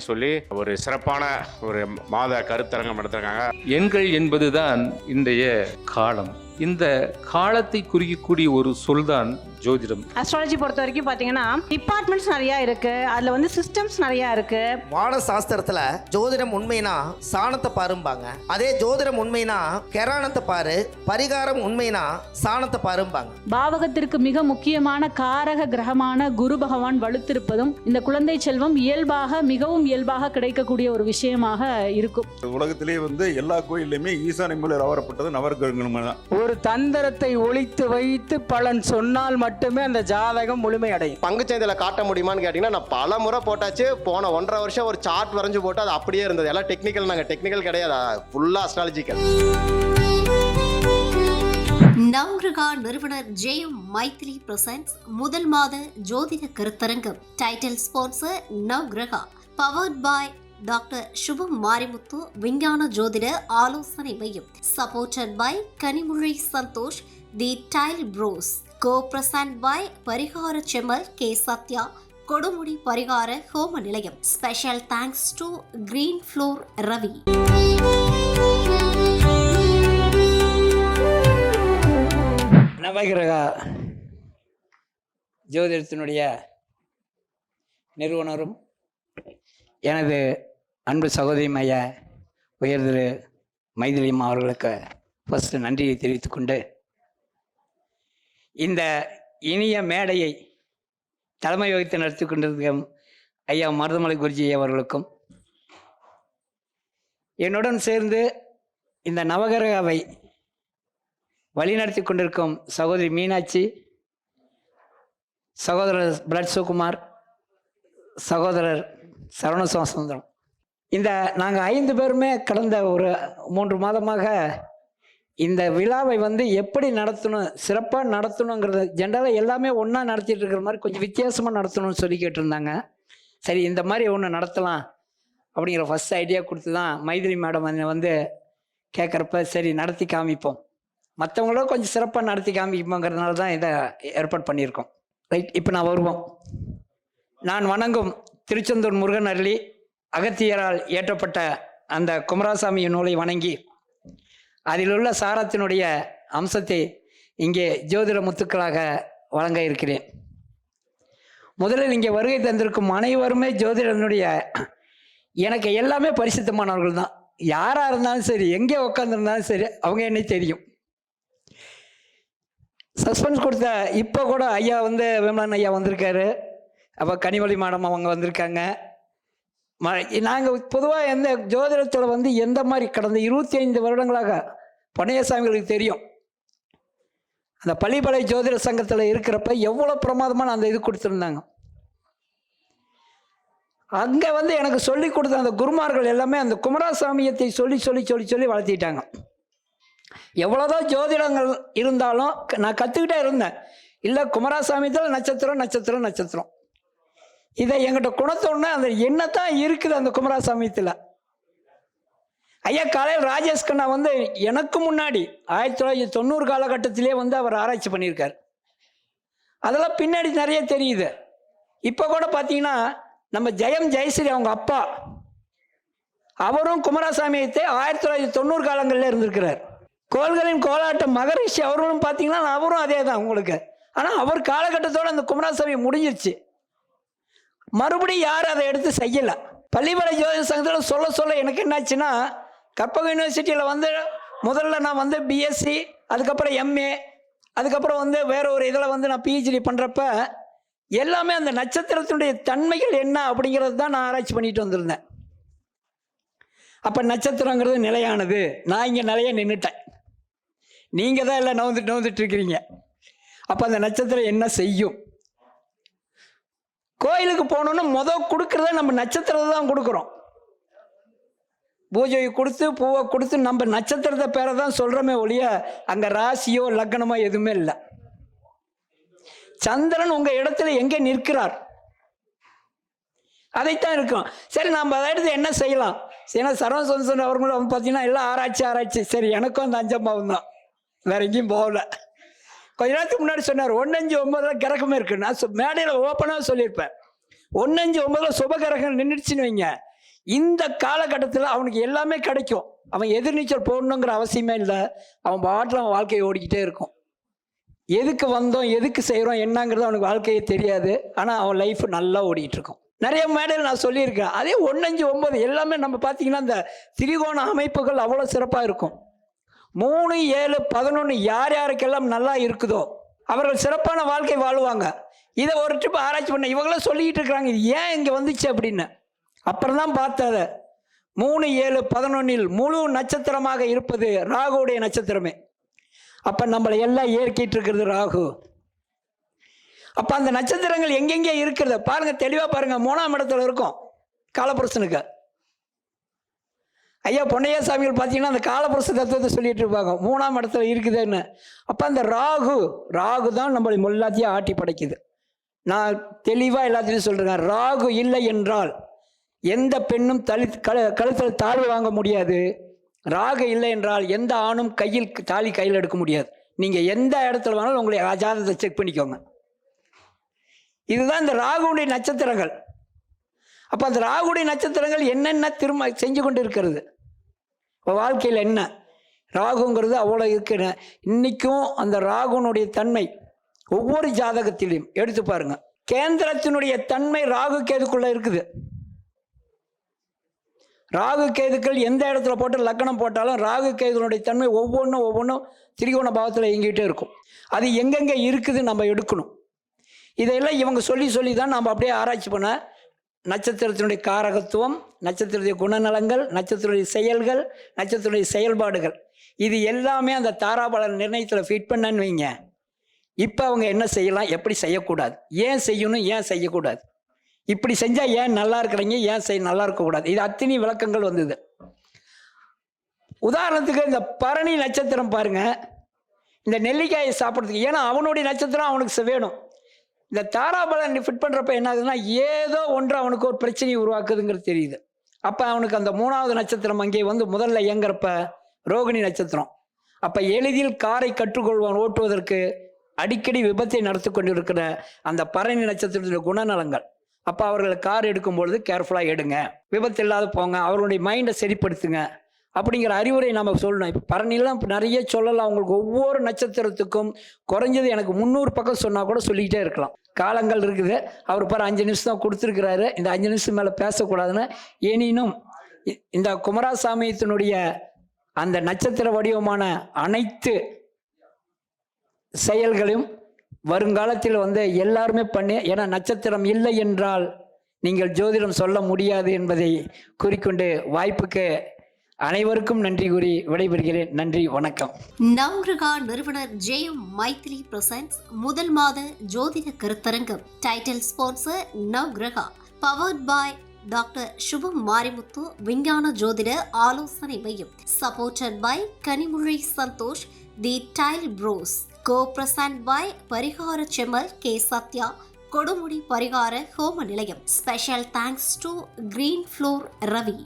அப்படின்னு சொல்லி ஒரு சிறப்பான ஒரு மாத கருத்தரங்கம் நடத்திருக்காங்க. எண்கள் என்பதுதான் இன்றைய காலம். இந்த காலத்தை குறிக்கக்கூடிய ஒரு சொல்தான் ஜோதிடம். அஸ்ட்ராலஜி பொறுத்த வரைக்கும் பார்த்தீங்கன்னா டிபார்ட்மெண்ட்ஸ் நிறையா இருக்கு. அதில் வந்து சிஸ்டம்ஸ் நிறையா இருக்கு. வான சாஸ்திரத்துல ஜோதிடம் உண்மைனா சாணத்தை பாரும்பாங்க. அதே ஜோதிடம் உண்மைனா கெராணத்தை பாரு பரிகாரம் உண்மைனா சாணத்தை பாரும்பாங்க. பாவகத்திற்கு மிக முக்கியமான காரக கிரகமான குரு பகவான் வலுத்திருப்பதும் இந்த குழந்தை செல்வம் இயல்பாக மிகவும் இயல்பாக கிடைக்கக்கூடிய ஒரு விஷயமாக இருக்கும். உலகத்திலேயே வந்து எல்லா கோயில்லையுமே ஈசானி மூலையில் அவரப்பட்டது நவர்கிரகங்கள் தான். ஒரு தந்திரத்தை ஒழித்து வைத்து பலன் சொன்னால் மட்டுமே அந்த ஜாதகம் முழுமையடையும். பங்குச்சந்தையில் காட்ட முடியுமான்னு கேட்டிங்கன்னா நான் பல முறை போட்டாச்சு. போன ஒன்றரை வருஷம் ஒரு சார்ட் வரைஞ்சு போட்டு அது அப்படியே இருந்தது. எல்லாம் டெக்னிக்கல் நாங்கள் டெக்னிக்கல் கிடையாது. ஃபுல்லாக அஸ்ட்ராலஜிக்கல் நவ்கிரகா நிறுவனர் ஜெயம் மைத்ரி பிரசன்ஸ் முதல் மாத ஜோதிட கருத்தரங்கம் title sponsor Navgraha powered by doctor Subham Marimuthu விஞ்ஞான ஜோதிட ஆலோசனை மையம். Supported by Kanimozhi Santhosh the tile bros. Co present by பரிகார செமல் கே சத்யா. கொடுமுடி பரிகார ஹோம நிலையம். Special thanks to green floor Ravi. Navagraha ஜோதிடத்தினுடைய நிறுவனரும் எனது அன்பு சகோதரி மைய உயர்திரு மைதிலியம் அவர்களுக்கு ஃபஸ்ட்டு நன்றியை தெரிவித்துக்கொண்டு இந்த இனிய மேடையை தலைமை வகித்து நடத்தி கொண்டிருக்கும் ஐயா மருதமலை குருஜி அவர்களுக்கும் என்னுடன் சேர்ந்து இந்த நவகிரகாவை வழிநடத்தி கொண்டிருக்கும் சகோதரி மீனாட்சி சகோதரர் பிளட் சுகுமார் சகோதரர் சரவணசுவாசந்திரம் இந்த நாங்கள் ஐந்து பேருமே கடந்த ஒரு மூன்று மாதமாக இந்த விழாவை வந்து எப்படி நடத்தணும் சிறப்பாக நடத்தணுங்கிறது ஜென்ரலாக எல்லாமே ஒன்றா நடத்திட்டு இருக்கிற மாதிரி கொஞ்சம் வித்தியாசமாக நடத்தணும்னு சொல்லி கேட்டிருந்தாங்க. சரி இந்த மாதிரி ஒன்று நடத்தலாம் அப்படிங்கிற ஃபஸ்ட் ஐடியா கொடுத்து தான் மைதிலி மேடம் வந்து கேட்குறப்ப சரி நடத்தி காமிப்போம். மற்றவங்களோட கொஞ்சம் சிறப்பாக நடத்தி காமிப்போங்கிறதுனால தான் இதை ஏற்பாடு பண்ணியிருக்கோம். ரைட் இப்போ நான் வருவோம். நான் வணங்கும் திருச்செந்தூர் முருகன் அருளி. அகத்தியரால் இயற்றப்பட்ட அந்த குமராசாமி நூலை வணங்கி அதில் உள்ள சாரத்தினுடைய அம்சத்தை இங்கே ஜோதிட முத்துக்களாக வழங்க இருக்கிறேன். முதலில் இங்கே வருகை தந்திருக்கும் அனைவருமே ஜோதிடனுடைய எனக்கு எல்லாமே பரிசுத்தமானவர்கள் தான். யாராக இருந்தாலும் சரி எங்கே உட்காந்துருந்தாலும் சரி அவங்க என்னை தெரியும். சஸ்பென்ஸ் கொடுத்த இப்போ கூட ஐயா வந்து விமலன் ஐயா வந்திருக்காரு. அப்போ கனிமொழி மேடம் அவங்க வந்திருக்காங்க. நாங்கள் பொதுவாக எந்த ஜோதிடத்தில் வந்து எந்த மாதிரி கடந்த இருபத்தி ஐந்து வருடங்களாக பொன்னையசாமிகளுக்கு தெரியும். அந்த பள்ளிப்படை ஜோதிட சங்கத்தில் இருக்கிறப்ப எவ்வளோ பிரமாதமான அந்த இது கொடுத்துருந்தாங்க. அங்கே வந்து எனக்கு சொல்லி கொடுத்த அந்த குருமார்கள் எல்லாமே அந்த குமராசாமியத்தை சொல்லி சொல்லி சொல்லி சொல்லி வளர்த்திட்டாங்க. எவ்வளோதான் ஜோதிடங்கள் இருந்தாலும் க- நான் கற்றுக்கிட்டே இருந்தேன். இல்லை குமராசாமியத்தில் நட்சத்திரம் நட்சத்திரம் நட்சத்திரம். இதை எங்கிட்ட குணத்தோடனே அந்த என்னத்தான் இருக்குது அந்த குமராசாமியத்தில் ஐயா காலையில் ராஜேஷ் கண்ணா வந்து எனக்கு முன்னாடி ஆயிரத்தி தொள்ளாயிரத்தி தொண்ணூறு காலகட்டத்திலே வந்து அவர் ஆராய்ச்சி பண்ணியிருக்கார். அதெல்லாம் பின்னாடி நிறைய தெரியுது. இப்போ கூட பார்த்தீங்கன்னா நம்ம ஜெயம் ஜெயஸ்ரீ அவங்க அப்பா அவரும் குமராசாமியத்தை ஆயிரத்தி தொள்ளாயிரத்தி தொண்ணூறு காலங்களில் இருந்திருக்கிறார். கோள்களின் கோலாட்டம் மகரிஷி அவர்களும் பார்த்தீங்கன்னா அவரும் அதே தான் உங்களுக்கு. ஆனால் அவர் காலகட்டத்தோட அந்த குமாரசாமி முடிஞ்சிருச்சு. மறுபடியும் யாரும் அதை எடுத்து செய்யலை. பள்ளிப்பாளைய ஜோதிட சங்கத்தில் சொல்ல சொல்ல எனக்கு என்னாச்சுன்னா கற்பக யூனிவர்சிட்டியில் வந்து முதல்ல நான் வந்து பிஎஸ்சி அதுக்கப்புறம் எம்ஏ அதுக்கப்புறம் வந்து வேற ஒரு இதில் வந்து நான் பிஹெச்டி பண்ணுறப்ப எல்லாமே அந்த நட்சத்திரத்தினுடைய தன்மைகள் என்ன அப்படிங்கிறது தான் நான் ஆராய்ச்சி பண்ணிட்டு வந்திருந்தேன். அப்போ நட்சத்திரங்கிறது நிலையானது. நான் இங்கே நிலைய நின்றுட்டேன் நீங்கள் தான் எல்லாம் நவுந்துட்டு நோந்துட்டு இருக்கிறீங்க. அப்போ அந்த நட்சத்திரம் என்ன செய்யும்? கோயிலுக்கு போகணுன்னு முத கொடுக்குறத நம்ம நட்சத்திரத்தை தான் கொடுக்குறோம். பூஜையை கொடுத்து பூவை கொடுத்து நம்ம நட்சத்திரத்தை பேரை தான் சொல்கிறோமே ஒழிய அங்கே ராசியோ லக்னமோ எதுவுமே இல்லை. சந்திரன் உங்கள் இடத்துல எங்கே நிற்கிறார்? அதைத்தான் இருக்கும். சரி நம்ம அதை எடுத்து என்ன செய்யலாம்? ஏன்னா சரவண சந்தன் அவர்களும் வந்து பார்த்தீங்கன்னா எல்லாம் ஆராய்ச்சி ஆராய்ச்சி. சரி எனக்கும் அந்த அஞ்சம்பாவும் தான் வேற எங்கேயும் போகல. கொஞ்ச நேரத்துக்கு முன்னாடி சொன்னார் ஒன்னஞ்சு ஒன்பதுல கிரகமே இருக்கு நான் மேடையில் ஓப்பனாக சொல்லியிருப்பேன். ஒன்னஞ்சு ஒன்பதுல சுப கிரகம் நின்றுச்சுன்னு வைங்க. இந்த காலகட்டத்தில் அவனுக்கு எல்லாமே கிடைக்கும். அவன் எதிர்நீச்சல் போடணுங்கிற அவசியமே இல்லை. அவன் பாட்டில் அவன் வாழ்க்கையை ஓடிக்கிட்டே இருக்கும். எதுக்கு வந்தோம் எதுக்கு செய்கிறோம் என்னங்கிறது அவனுக்கு வாழ்க்கையே தெரியாது. ஆனால் அவன் லைஃப் நல்லா ஓடிட்டு இருக்கும் நிறைய மேடையில் நான் சொல்லியிருக்கேன். அதே ஒன்னஞ்சு ஒன்பது எல்லாமே நம்ம பார்த்தீங்கன்னா அந்த திரிகோண அமைப்புகள் அவ்வளோ சிறப்பாக இருக்கும். மூணு ஏழு பதினொன்று யார் யாருக்கெல்லாம் நல்லா இருக்குதோ அவர்கள் சிறப்பான வாழ்க்கை வாழுவாங்க. இதை ஒரு ட்ரிப் ஆராய்ச்சி பண்ண இவங்களாம் சொல்லிக்கிட்டு இருக்கிறாங்க இது ஏன் இங்கே வந்துச்சு அப்படின்னு. அப்புறம் தான் பார்த்தத மூணு ஏழு பதினொன்னில் முழு நட்சத்திரமாக இருப்பது ராகுவுடைய நட்சத்திரமே. அப்போ நம்மளை எல்லாம் ஏற்கிட்டு இருக்கிறது ராகு. அப்போ அந்த நட்சத்திரங்கள் எங்கெங்கே இருக்கிறது? பாருங்க தெளிவாக பாருங்க மூணாம் இடத்துல இருக்கும் காலபுருஷனுக்கு. ஐயா பொன்னையா சாமிகள் பார்த்தீங்கன்னா அந்த காலபுருஷ தத்துவத்தை சொல்லிட்டு இருப்பாங்க. மூணாம் இடத்துல இருக்குதுன்னு. அப்போ அந்த ராகு ராகு தான் நம்மளை எல்லாத்தையும் ஆட்டி படைக்குது. நான் தெளிவாக எல்லாத்தையும் சொல்கிறேன் ராகு இல்லை என்றால் எந்த பெண்ணும் தலி கழு கழுத்தில் தாழ்வு வாங்க முடியாது. ராகு இல்லை என்றால் எந்த ஆணும் கையில் தாலி கையில் எடுக்க முடியாது. நீங்கள் எந்த இடத்துல வேணாலும் உங்களுடைய ஜாதகத்தை செக் பண்ணிக்கோங்க. இதுதான் இந்த ராகுடைய நட்சத்திரங்கள். அப்போ அந்த ராகுடைய நட்சத்திரங்கள் என்னென்ன திரும்ப செஞ்சு கொண்டு இருக்கிறது? இப்போ வாழ்க்கையில் என்ன? ராகுங்கிறது அவ்வளோ இருக்கிற இன்றைக்கும் அந்த ராகுனுடைய தன்மை ஒவ்வொரு ஜாதகத்திலையும் எடுத்து பாருங்க. கேந்திரத்தினுடைய தன்மை ராகு கேதுக்குள்ளே இருக்குது. ராகு கேதுக்கள் எந்த இடத்துல போட்டு லக்கணம் போட்டாலும் ராகு கேதுனுடைய தன்மை ஒவ்வொன்றும் ஒவ்வொன்றும் திரிகோண பாவத்தில் இயங்கிட்டே இருக்கும். அது எங்கெங்கே இருக்குது நம்ம எடுக்கணும். இதையெல்லாம் இவங்க சொல்லி சொல்லி தான் நம்ம அப்படியே ஆராய்ச்சி பண்ண நட்சத்திரத்தினுடைய காரகத்துவம் நட்சத்திரத்துடைய குணநலங்கள் நட்சத்திரத்துடைய செயல்கள் நட்சத்திரத்துடைய செயல்பாடுகள். இது எல்லாமே அந்த தாராபலன் நிர்ணயத்தில் ஃபிட் பண்ணன்னு வைங்க. இப்போ அவங்க என்ன செய்யலாம்? எப்படி செய்யக்கூடாது? ஏன் செய்யணும்? ஏன் செய்யக்கூடாது? இப்படி செஞ்சால் ஏன் நல்லா இருக்கிறீங்க? ஏன் செய் நல்லா இருக்கக்கூடாது? இது அத்தனை விளக்கங்கள் வந்தது. உதாரணத்துக்கு இந்த பரணி நட்சத்திரம் பாருங்க. இந்த நெல்லிக்காயை சாப்பிட்றதுக்கு ஏன்னா அவனுடைய நட்சத்திரம் அவனுக்கு வேணும். இந்த தாராபலன் ஃபிட் பண்ணுறப்ப என்ன ஆகுதுன்னா ஏதோ ஒன்று அவனுக்கு ஒரு பிரச்சனையை உருவாக்குதுங்கிறது தெரியுது. அப்போ அவனுக்கு அந்த மூணாவது நட்சத்திரம் அங்கே வந்து முதல்ல இயங்குறப்ப ரோகிணி நட்சத்திரம். அப்போ எளிதில் காரை கற்றுக்கொள்வான் ஓட்டுவதற்கு அடிக்கடி விபத்தை நடத்தி கொண்டிருக்கிற அந்த பரணி நட்சத்திரத்துடைய குணநலங்கள் அப்போ அவர்கள் கார் எடுக்கும் பொழுது கேர்ஃபுல்லாக எடுங்க. விபத்து இல்லாத போங்க. அவருடைய மைண்டை சரிப்படுத்துங்க. அப்படிங்கிற அறிவுரை நம்ம சொல்லணும். இப்போ பரணிலாம் நிறைய சொல்லலாம். அவங்களுக்கு ஒவ்வொரு நட்சத்திரத்துக்கும் குறைஞ்சது எனக்கு முந்நூறு பக்கம் சொன்னால் கூட சொல்லிக்கிட்டே இருக்கலாம். காலங்கள் இருக்குது. அவர் பாரு அஞ்சு நிமிஷம் தான் கொடுத்துருக்கிறாரு. இந்த அஞ்சு நிமிஷம் மேலே பேசக்கூடாதுன்னு. எனினும் இ- இந்த குமாரசாமியத்தினுடைய அந்த நட்சத்திர வடிவமான அனைத்து செயல்களையும் வருங்காலத்தில் வந்து எல்லாருமே பண்ணி ஏன்னா நட்சத்திரம் இல்லை என்றால் நீங்கள் ஜோதிடம் சொல்ல முடியாது என்பதை கூறிக்கொண்டு வாய்ப்புக்கு அனைவருக்கும் நன்றி கூறி விடைபெறுகிறேன். நன்றி வணக்கம். நவ்கிரகா நிறுவனர் ஜெயம் மைத்ரி பிரசன்ஸ் முதல் மாத ஜோதிட கருத்தரங்கம். Title sponsor Navgraha powered by doctor Subham Marimuthu விஞ்ஞான ஜோதிட ஆலோசனை மையம். Supported by Kanimozhi Santhosh the tile bros co present by பரிகார செம்மல் கே. சத்யா. கொடுமுடி பரிகார ஹோம நிலையம். Special thanks to green floor Ravi